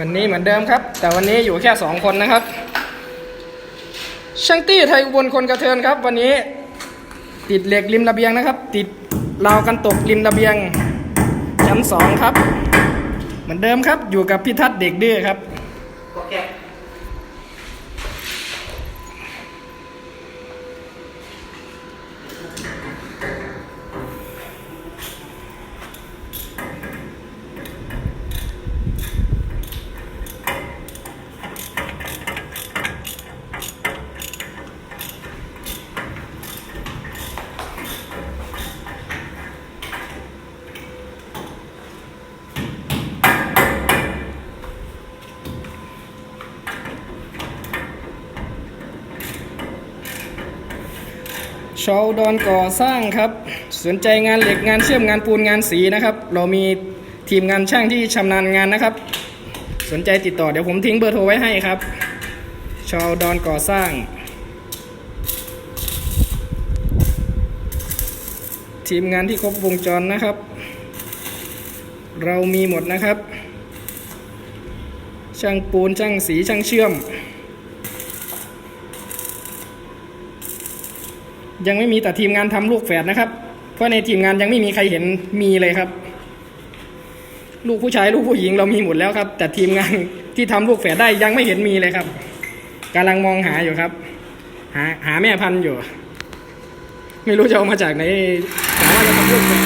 วันนี้เหมือนเดิมครับ แต่วันนี้อยู่แค่สองคนนะครับ ช่างตี้ไทยอุบลคนกระเทินครับ วันนี้ติดเหล็กริมระเบียงนะครับ ติดราวกันตกริมระเบียงชั้นสองครับ เหมือนเดิมครับอยู่กับพี่ทัศน์เด็กดื้อครับก็แค่ ชาวดอนก่อสร้างครับ สนใจงานเหล็กงานเชื่อมงานปูนงานสีนะครับ เรามีทีมงานช่างที่ชำนาญงานนะครับ สนใจติดต่อเดี๋ยวผมทิ้งเบอร์โทรไว้ให้ครับชาวดอนก่อสร้าง ทีมงานที่ครบวงจรนะครับ เรามีหมดนะครับ ช่างปูนช่างสีช่างเชื่อม ยังไม่มีแต่ทีมงานทำลูกแฝดนะครับ เพราะในทีมงานยังไม่มีใครเห็นมีเลยครับ ลูกผู้ชายลูกผู้หญิงเรามีหมดแล้วครับ แต่ทีมงานที่ทำลูกแฝดได้ยังไม่เห็นมีเลยครับกำลังมองหาอยู่ครับ หาหาแม่พันธุ์อยู่ ไม่รู้จะเอามาจากไหนหาว่าจะทำลูกแฝด